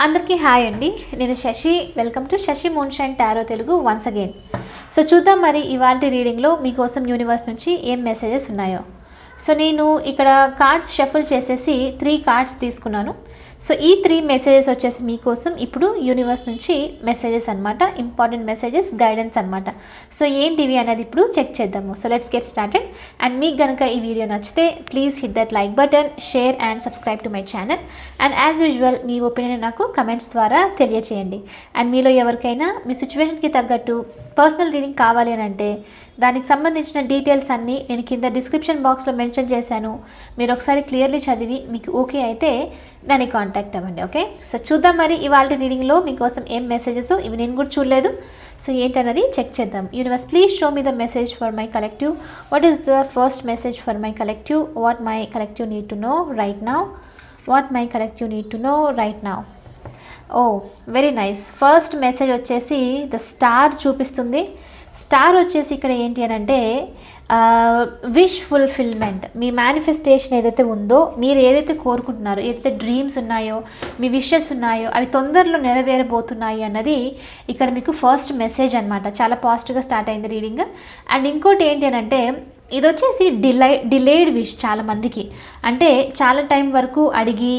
అందరికీ హాయ్ అండి. నేను Shashi. Welcome to Shashi moonshine tarot Telugu once again. So చూద్దాం మరి ఇవాళ రీడింగ్లో మీకోసం యూనివర్స్ నుంచి ఏం మెసేజెస్ ఉన్నాయో. సో నేను ఇక్కడ కార్డ్స్ షఫుల్ చేసేసి త్రీ కార్డ్స్ తీసుకున్నాను. సో ఈ త్రీ మెసేజెస్ వచ్చేసి మీకోసం ఇప్పుడు యూనివర్స్ నుంచి మెసేజెస్ అనమాట ఇంపార్టెంట్ మెసేజెస్ గైడెన్స్ అనమాట సో ఏంటివి అనేది ఇప్పుడు చెక్ చేద్దాము. So let's get started and మీకు కనుక ఈ వీడియో నచ్చితే please hit that like button share and subscribe to my channel and as usual me opinion నాకు కమెంట్స్ ద్వారా తెలియచేయండి. అండ్ మీలో ఎవరికైనా మీ సిచ్యువేషన్కి తగ్గట్టు పర్సనల్ రీడింగ్ కావాలి అని అంటే దానికి సంబంధించిన డీటెయిల్స్ అన్నీ నేను కింద డిస్క్రిప్షన్ బాక్స్లో మెన్షన్ చేశాను. మీరు ఒకసారి క్లియర్లీ చదివి మీకు ఓకే అయితే నన్ను కాంటాక్ట్ అవ్వండి ఓకే? సో చూద్దాం మరి ఇవాళ రీడింగ్లో మీకోసం ఏం మెసేజెస్ ఇవి నేను కూడా చూడలేదు. సో ఏంటన్నది చెక్ చేద్దాం. Universe please show me the message for my collective what is the first message for my collective what my collective need to know right now what my collective need to know right now oh very nice first message వచ్చేసి the star చూపిస్తుంది. Star వచ్చేసి ఇక్కడ ఏంటి అని అంటే wish fulfilment మీ manifestation ఏదైతే ఉందో మీరు ఏదైతే కోరుకుంటున్నారో ఏదైతే డ్రీమ్స్ ఉన్నాయో మీ విషెస్ ఉన్నాయో అవి తొందరలో నెరవేరబోతున్నాయి అన్నది ఇక్కడ మీకు ఫస్ట్ మెసేజ్ అనమాట చాలా పాజిటివ్గా స్టార్ట్ అయింది రీడింగ్ అండ్ ఇంకోటి ఏంటి అని అంటే ఇది వచ్చేసి డిలై డిలేడ్ విష్ చాలామందికి అంటే చాలా టైం వరకు అడిగి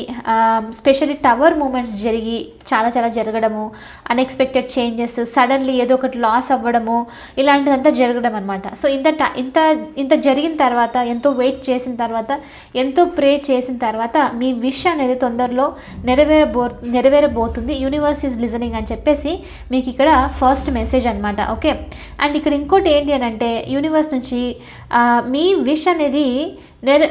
స్పెషల్లీ టవర్ మూమెంట్స్ జరిగి చాలా చాలా జరగడము అన్ఎక్స్పెక్టెడ్ చేంజెస్ సడన్లీ ఏదో ఒకటి లాస్ అవ్వడము ఇలాంటిదంతా జరగడం అనమాట సో ఇంత ఇంత ఇంత జరిగిన తర్వాత ఎంతో వెయిట్ చేసిన తర్వాత ఎంతో ప్రే చేసిన తర్వాత మీ విష్ అనేది తొందరలో నెరవేరబో నెరవేరబోతుంది. యూనివర్స్ ఈజ్ లిజనింగ్ అని చెప్పేసి మీకు ఇక్కడ ఫస్ట్ మెసేజ్ అనమాట ఓకే? అండ్ ఇక్కడ ఇంకోటి ఏంటి అని అంటే యూనివర్స్ నుంచి మీ విష్ అనేది నేను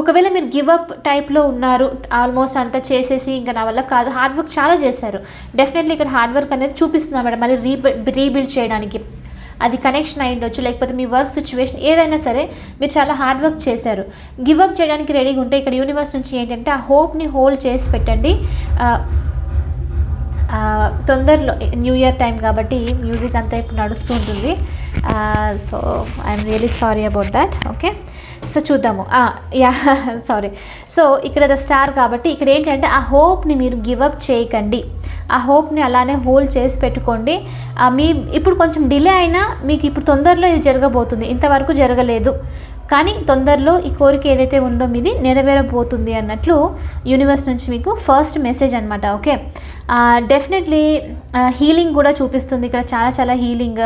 ఒకవేళ మీరు గివ్ అప్ టైప్లో ఉన్నారు ఆల్మోస్ట్ అంతా చేసేసి ఇంకా నా వల్ల కాదు హార్డ్ వర్క్ చాలా చేశారు. డెఫినెట్లీ ఇక్కడ హార్డ్ వర్క్ అనేది చూపిస్తున్నాం మేడం మళ్ళీ రీబి రీబిల్డ్ చేయడానికి. అది కనెక్షన్ అయి ఉండొచ్చు లేకపోతే మీ వర్క్ సిచ్యువేషన్ ఏదైనా సరే మీరు చాలా హార్డ్ వర్క్ చేశారు. గివ్ అప్ చేయడానికి రెడీగా ఉంటే ఇక్కడ యూనివర్స్ నుంచి ఏంటంటే ఆ హోప్ని హోల్డ్ చేసి పెట్టండి. తొందరలో న్యూ ఇయర్ టైం కాబట్టి మ్యూజిక్ అంతా ఇప్పుడు నడుస్తూ ఉంటుంది. So I'm really sorry about that okay so చూద్దాము. యా సారీ సో ఇక్కడ ద స్టార్ కాబట్టి ఇక్కడ ఏంటంటే ఆ హోప్ని మీరు గివప్ చేయకండి. ఆ హోప్ని అలానే హోల్డ్ చేసి పెట్టుకోండి. Ah, మీ ఇప్పుడు కొంచెం డిలే అయినా మీకు ఇప్పుడు తొందరలో ఇది జరగబోతుంది. ఇంతవరకు జరగలేదు. కానీ తొందరలో ఈ కోరిక ఏదైతే ఉందో మీది నెరవేరబోతుంది అన్నట్లు యూనివర్స్ నుంచి మీకు ఫస్ట్ మెసేజ్ అనమాట ఓకే డెఫినెట్లీ హీలింగ్ కూడా చూపిస్తుంది. ఇక్కడ చాలా చాలా హీలింగ్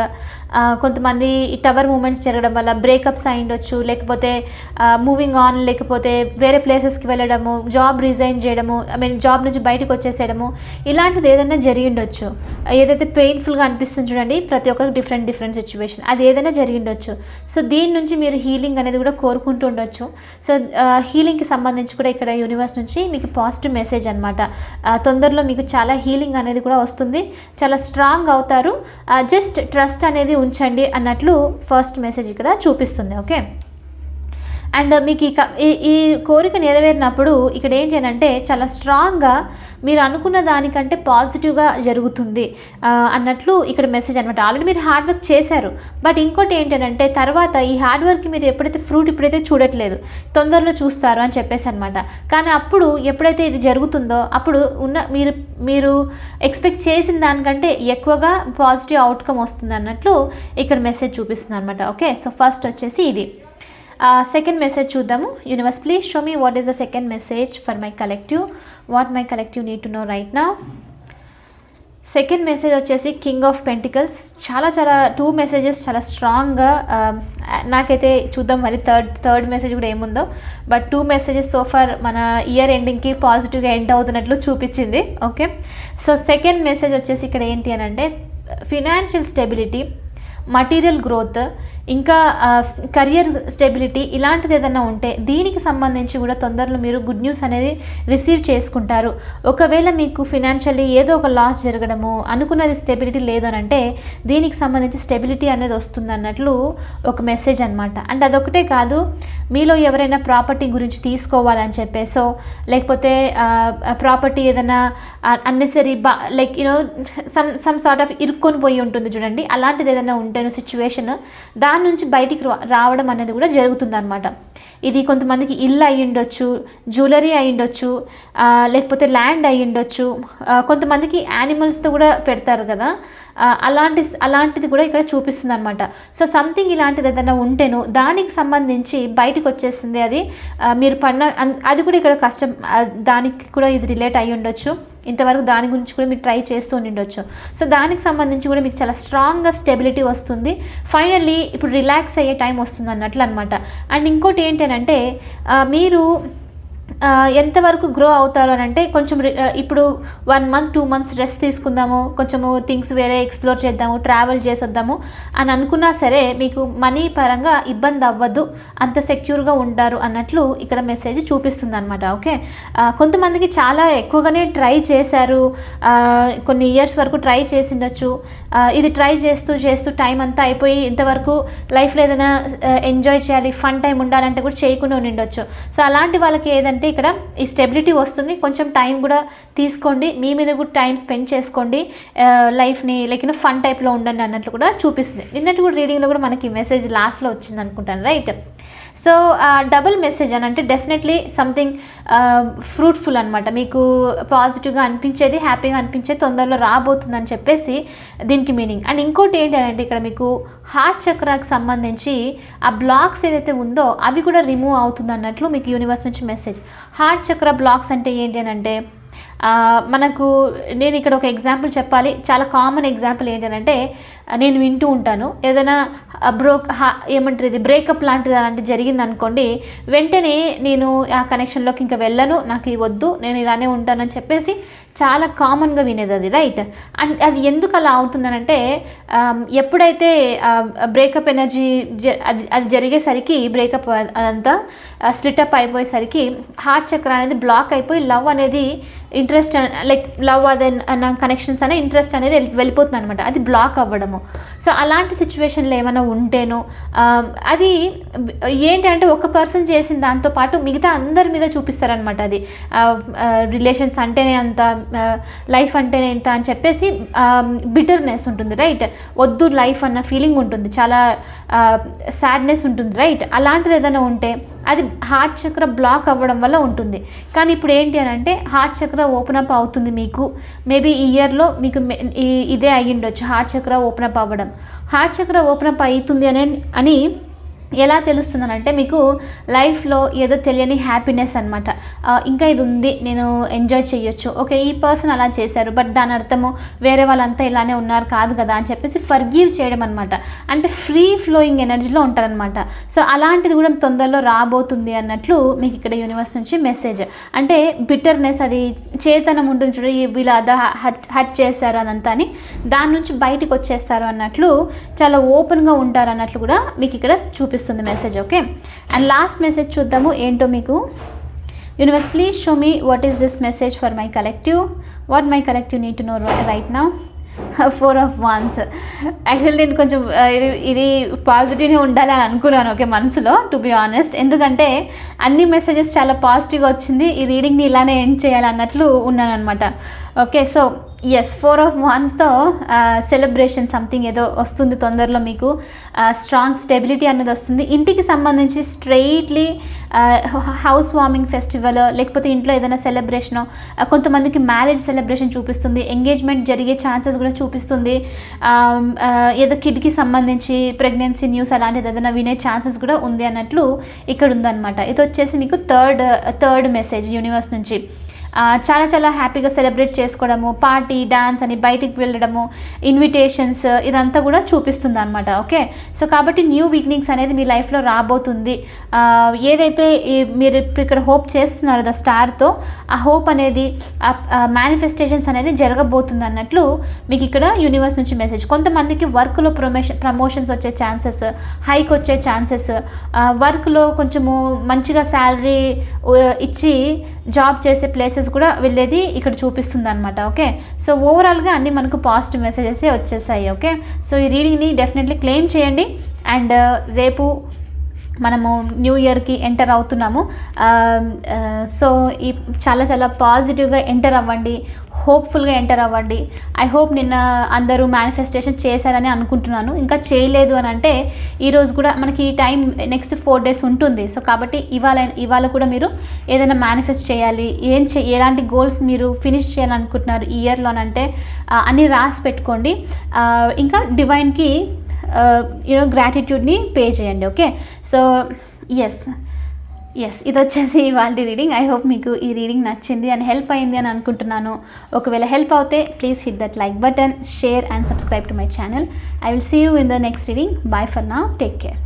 కొంతమంది ఈ టవర్ మూమెంట్స్ జరగడం వల్ల బ్రేకప్స్ అయి ఉండొచ్చు లేకపోతే మూవింగ్ ఆన్ లేకపోతే వేరే ప్లేసెస్కి వెళ్ళడము జాబ్ రిజైన్ చేయడము ఐ మీన్ జాబ్ నుంచి బయటకు వచ్చేసేయడము ఇలాంటిది ఏదైనా జరిగి ఉండొచ్చు ఏదైతే పెయిన్ఫుల్గా అనిపిస్తుంది చూడండి ప్రతి ఒక్కరికి డిఫరెంట్ డిఫరెంట్ సిచ్యువేషన్ అది ఏదైనా జరిగి ఉండొచ్చు సో దీని నుంచి మీరు హీలింగ్ అనేది కూడా కోరుకుంటూ ఉండొచ్చు. సో హీలింగ్కి సంబంధించి కూడా ఇక్కడ యూనివర్స్ నుంచి మీకు పాజిటివ్ మెసేజ్ అనమాట తొందరలో మీకు చాలా హీలింగ్ అనేది కూడా వస్తుంది. చాలా స్ట్రాంగ్ అవుతారు. జస్ట్ ట్రస్ట్ అనేది ఉంచండి అన్నట్లు ఫస్ట్ మెసేజ్ ఇక్కడ చూపిస్తుంది. ఓకే అండ్ మీకు ఈ ఈ ఈ కోరిక నెరవేరినప్పుడు ఇక్కడ ఏంటి అని అంటే చాలా స్ట్రాంగ్గా మీరు అనుకున్న దానికంటే పాజిటివ్గా జరుగుతుంది. అన్నట్లు ఇక్కడ మెసేజ్ అనమాట ఆల్రెడీ మీరు హార్డ్ వర్క్ చేశారు. బట్ ఇంకోటి ఏంటంటే తర్వాత ఈ హార్డ్ వర్క్ మీరు ఎప్పుడైతే ఫ్రూట్ ఇప్పుడైతే చూడట్లేదు తొందరలో చూస్తారు అని చెప్పేసి అనమాట కానీ అప్పుడు ఎప్పుడైతే ఇది జరుగుతుందో అప్పుడు ఉన్న మీరు మీరు ఎక్స్పెక్ట్ చేసిన దానికంటే ఎక్కువగా పాజిటివ్ అవుట్కమ్ వస్తుంది అన్నట్లు ఇక్కడ మెసేజ్ చూపిస్తుంది అనమాట ఓకే? సో ఫస్ట్ వచ్చేసి ఇది. సెకండ్ మెసేజ్ చూద్దాము. Universe please show me what is the second message for my collective what my collective need to know right now second message వచ్చేసి కింగ్ ఆఫ్ పెంటికల్స్ చాలా చాలా two messages చాలా స్ట్రాంగ్గా నాకైతే చూద్దాం మరి థర్డ్ థర్డ్ మెసేజ్ కూడా ఏముందో. But two messages so far మన ఇయర్ ఎండింగ్కి పాజిటివ్గా ఎండ్ అవుతున్నట్లు చూపించింది. ఓకే సో సెకండ్ మెసేజ్ వచ్చేసి ఇక్కడ ఏంటి అని అంటే ఫినాన్షియల్ స్టెబిలిటీ మటీరియల్ గ్రోత్ ఇంకా కెరియర్ స్టెబిలిటీ ఇలాంటిది ఏదైనా ఉంటే దీనికి సంబంధించి కూడా తొందరలో మీరు గుడ్ న్యూస్ అనేది రిసీవ్ చేసుకుంటారు. ఒకవేళ మీకు ఫినాన్షియల్లీ ఏదో ఒక లాస్ జరగడము అనుకున్నది స్టెబిలిటీ లేదనంటే అంటే దీనికి సంబంధించి స్టెబిలిటీ అనేది వస్తుంది అన్నట్లు ఒక మెసేజ్ అనమాట అండ్ అదొకటే కాదు మీలో ఎవరైనా ప్రాపర్టీ గురించి తీసుకోవాలని చెప్పేసో లేకపోతే ప్రాపర్టీ ఏదైనా అన్నెసరీ బా like you know some some sort of ఇరుక్కొని పోయి ఉంటుంది చూడండి. అలాంటిది ఏదైనా ఉంటేనో సిచ్యువేషన్ దాని దాని నుంచి బయటికి రా- రావడం అనేది కూడా జరుగుతుందన్నమాట. ఇది కొంతమందికి ఇల్లు అయి ఉండొచ్చు జ్యువెలరీ అయి ఉండొచ్చు లేకపోతే ల్యాండ్ అయి ఉండొచ్చు కొంతమందికి యానిమల్స్తో కూడా పెడతారు కదా. అలాంటి అలాంటిది కూడా ఇక్కడ చూపిస్తుంది అనమాట సో సంథింగ్ ఇలాంటిది ఏదైనా ఉంటేను దానికి సంబంధించి బయటకు వచ్చేస్తుంది అది మీరు పడిన అది కూడా ఇక్కడ కష్టం దానికి కూడా ఇది రిలేట్ అయ్యి ఉండొచ్చు. ఇంతవరకు దాని గురించి కూడా మీరు ట్రై చేస్తూ ఉండొచ్చు సో దానికి సంబంధించి కూడా మీకు చాలా స్ట్రాంగ్గా స్టెబిలిటీ వస్తుంది. ఫైనల్లీ ఇప్పుడు రిలాక్స్ అయ్యే టైం వస్తుంది అన్నట్లు అనమాట అండ్ ఇంకోటి ఏంటంటే మీరు ఎంతవరకు గ్రో అవుతారు అని అంటే కొంచెం రి- ఇప్పుడు one month two months rest తీసుకుందాము కొంచెము థింగ్స్ వేరే ఎక్స్ప్లోర్ చేద్దాము ట్రావెల్ చేసొద్దాము అని అనుకున్నా సరే మీకు మనీ పరంగా ఇబ్బంది అవ్వద్దు అంత సెక్యూర్గా ఉంటారు అన్నట్లు ఇక్కడ మెసేజ్ చూపిస్తుంది అనమాట ఓకే కొంతమందికి చాలా ఎక్కువగానే ట్రై చేశారు కొన్ని ఇయర్స్ వరకు ట్రై చేసిండొచ్చు ఇది ట్రై చేస్తూ చేస్తూ టైం అంతా అయిపోయి ఇంతవరకు లైఫ్లో ఏదైనా ఎంజాయ్ చేయాలి ఫన్ టైం ఉండాలంటే కూడా చేయకుండా ఉండిండొచ్చు. సో అలాంటి వాళ్ళకి ఏదైనా ఏంటంటే ఇక్కడ ఈ స్టెబిలిటీ వస్తుంది. కొంచెం టైం కూడా తీసుకోండి. మీ మీద కూడా టైం స్పెండ్ చేసుకోండి. లైఫ్ని లైక్ ఫన్ టైప్లో ఉండండి అన్నట్లు కూడా చూపిస్తుంది. నిన్నటి కూడా రీడింగ్లో కూడా మనకి మెసేజ్ లాస్ట్లో వచ్చింది అనుకుంటాను రైట్ సో డబుల్ మెసేజ్ అని అంటే డెఫినెట్లీ సంథింగ్ ఫ్రూట్ఫుల్ అనమాట మీకు పాజిటివ్గా అనిపించేది హ్యాపీగా అనిపించేది తొందరలో రాబోతుందని చెప్పేసి దీనికి మీనింగ్ అండ్ ఇంకోటి ఏంటి అంటే ఇక్కడ మీకు హార్ట్ చక్రాకి సంబంధించి ఆ బ్లాక్స్ ఏదైతే ఉందో అవి కూడా రిమూవ్ అవుతుంది అన్నట్లు మీకు యూనివర్స్ నుంచి మెసేజ్ హార్ట్ చక్ర బ్లాక్స్ అంటే ఏంటి అని అంటే మనకు నేను ఇక్కడ ఒక ఎగ్జాంపుల్ చెప్పాలి. చాలా కామన్ ఎగ్జాంపుల్ ఏంటంటే నేను వింటూ ఉంటాను. ఏదైనా బ్రోక్ ఏమంటారు ఇది? బ్రేకప్ లాంటిది అలాంటిది జరిగింది అనుకోండి వెంటనే నేను ఆ కనెక్షన్లోకి ఇంకా వెళ్ళను. నాకు వద్దు నేను ఇలానే ఉంటానని చెప్పేసి చాలా కామన్గా వినేది అది రైట్ అండ్ అది ఎందుకు అలా అవుతుందనంటే um, ఎప్పుడైతే um, బ్రేకప్ ఎనర్జీ అది అది జరిగేసరికి బ్రేకప్ అదంతా uh, స్లిటప్ అయిపోయేసరికి హార్ట్ చక్ర అనేది బ్లాక్ అయిపోయి లవ్ అనేది ఇంట్రెస్ట్ లైక్ లవ్ అదే నా కనెక్షన్స్ అనే ఇంట్రెస్ట్ అనేది వెళ్ళి- వెళ్ళిపోతుంది అనమాట అది బ్లాక్ అవ్వడము. సో అలాంటి సిచ్యువేషన్లో ఏమైనా ఉంటేనో um, అది ఏంటంటే ఒక పర్సన్ చేసిన దాంతో పాటు మిగతా అందరి మీద చూపిస్తారనమాట అది. Uh, uh, రిలేషన్స్ అంటేనే అంత లైఫ్ అంటే ఇంత అని చెప్పేసి బిటర్నెస్ ఉంటుంది రైట్ వద్దు లైఫ్ అన్న ఫీలింగ్ ఉంటుంది చాలా సాడ్నెస్ ఉంటుంది రైట్ అలాంటిది ఏదైనా ఉంటే అది హార్ట్ చక్ర బ్లాక్ అవ్వడం వల్ల ఉంటుంది. కానీ ఇప్పుడు ఏంటి అని అంటే హార్ట్ చక్ర ఓపెన్ అప్ అవుతుంది మీకు. మేబీ ఈ ఇయర్లో మీకు ఇదే అయ్యిండొచ్చు హార్ట్ చక్ర ఓపెన్ అప్ అవ్వడం. హార్ట్ చక్ర ఓపెన్ అప్ అవుతుంది అని అని ఎలా తెలుస్తుందనంటే మీకు లైఫ్లో ఏదో తెలియని హ్యాపీనెస్ అనమాట ఇంకా ఇది ఉంది నేను ఎంజాయ్ చేయొచ్చు. ఓకే ఈ పర్సన్ అలా చేశారు బట్ దాని అర్థము వేరే వాళ్ళంతా ఇలానే ఉన్నారు కాదు కదా అని చెప్పేసి ఫర్గివ్ చేయడం అనమాట అంటే ఫ్రీ ఫ్లోయింగ్ ఎనర్జీలో ఉంటారనమాట సో అలాంటిది కూడా తొందరలో రాబోతుంది అన్నట్లు మీకు ఇక్కడ యూనివర్స్ నుంచి మెసేజ్. అంటే బిటర్నెస్ అది చేతనం ఉంటుంది చూడ వీళ్ళు అదా హట్ హట్ చేశారు అదంతా అని దాని నుంచి బయటికి వచ్చేస్తారు అన్నట్లు చాలా ఓపెన్గా ఉంటారు అన్నట్లు కూడా మీకు ఇక్కడ చూపిస్తుంది message okay and last message చూద్దాము ఏంటో మీకు? Universe please show me what is this message for my collective what my collective need to know right now four of wands actually నేను కొంచెం ఇది ఇది పాజిటివ్నే ఉండాలి అని అనుకున్నాను ఓకే మనసులో టు బి ఆనెస్ట్ ఎందుకంటే అన్ని మెసేజెస్ చాలా పాజిటివ్గా వచ్చింది. ఈ రీడింగ్ని ఇలానే ఎండ్ చేయాలి అన్నట్లు ఉన్నాను అనమాట okay so yes four of వన్స్తో celebration something ఏదో వస్తుంది తొందరలో మీకు. స్ట్రాంగ్ స్టెబిలిటీ అనేది వస్తుంది. ఇంటికి సంబంధించి స్ట్రెయిట్లీ హౌస్ వార్మింగ్ ఫెస్టివల్ లేకపోతే ఇంట్లో ఏదైనా సెలబ్రేషన్ కొంతమందికి మ్యారేజ్ సెలబ్రేషన్ చూపిస్తుంది. ఎంగేజ్మెంట్ జరిగే ఛాన్సెస్ కూడా చూపిస్తుంది. ఏదో కిడ్కి సంబంధించి ప్రెగ్నెన్సీ న్యూస్ అలాంటిది ఏదైనా వినే ఛాన్సెస్ కూడా ఉంది అన్నట్లు ఇక్కడ ఉందన్నమాట. ఇది వచ్చేసి మీకు థర్డ్ థర్డ్ మెసేజ్ యూనివర్స్ నుంచి. చాలా చాలా హ్యాపీగా సెలబ్రేట్ చేసుకోవడము పార్టీ డాన్స్ అని బయటికి వెళ్ళడము ఇన్విటేషన్స్ ఇదంతా కూడా చూపిస్తుంది అనమాట ఓకే? సో కాబట్టి న్యూ బిగినింగ్స్ అనేది మీ లైఫ్లో రాబోతుంది. ఏదైతే మీరు ఇప్పుడు ఇక్కడ హోప్ చేస్తున్నారో ద స్టార్తో ఆ హోప్ అనేది మేనిఫెస్టేషన్స్ అనేది జరగబోతుంది అన్నట్లు మీకు ఇక్కడ యూనివర్స్ నుంచి మెసేజ్ కొంతమందికి వర్క్లో ప్రమోషన్ ప్రమోషన్స్ వచ్చే ఛాన్సెస్ హైక్ వచ్చే ఛాన్సెస్ వర్క్లో కొంచెము మంచిగా శాలరీ ఇచ్చి జాబ్ చేసే ప్లేసెస్ కూడా వెళ్ళేది ఇక్కడ చూపిస్తుంది అనమాట ఓకే? సో ఓవరాల్గా అన్ని మనకు పాజిటివ్ మెసేజెస్ వచ్చేసాయి ఓకే? సో ఈ రీడింగ్ని డెఫినెట్లీ క్లెయిమ్ చేయండి. అండ్ uh, రేపు మనము న్యూ ఇయర్కి ఎంటర్ అవుతున్నాము. సో ఈ చాలా చాలా పాజిటివ్గా ఎంటర్ అవ్వండి. హోప్ఫుల్గా ఎంటర్ అవ్వండి. ఐ హోప్ నిన్న అందరూ మేనిఫెస్టేషన్ చేశారని అనుకుంటున్నాను. ఇంకా చేయలేదు అని అంటే ఈరోజు కూడా మనకి ఈ టైం నెక్స్ట్ ఫోర్ డేస్ ఉంటుంది. సో కాబట్టి ఇవాళ ఇవాళ కూడా మీరు ఏదైనా మేనిఫెస్ట్ చేయాలి. ఏం చే ఎలాంటి గోల్స్ మీరు ఫినిష్ చేయాలనుకుంటున్నారు ఈ ఇయర్లోనంటే అన్నీ రాసి పెట్టుకోండి. ఇంకా డివైన్కి యూనో గ్రాటిట్యూడ్ని పే చేయండి. ఓకే సో ఎస్ ఎస్ ఇది వచ్చేసి వాళ్ళ రీడింగ్ ఐ హోప్ మీకు ఈ రీడింగ్ నచ్చింది అండ్ హెల్ప్ అయింది అని అనుకుంటున్నాను. ఒకవేళ హెల్ప్ అవుతే please hit that like button share and subscribe to my channel I will see you in the next reading bye for now take care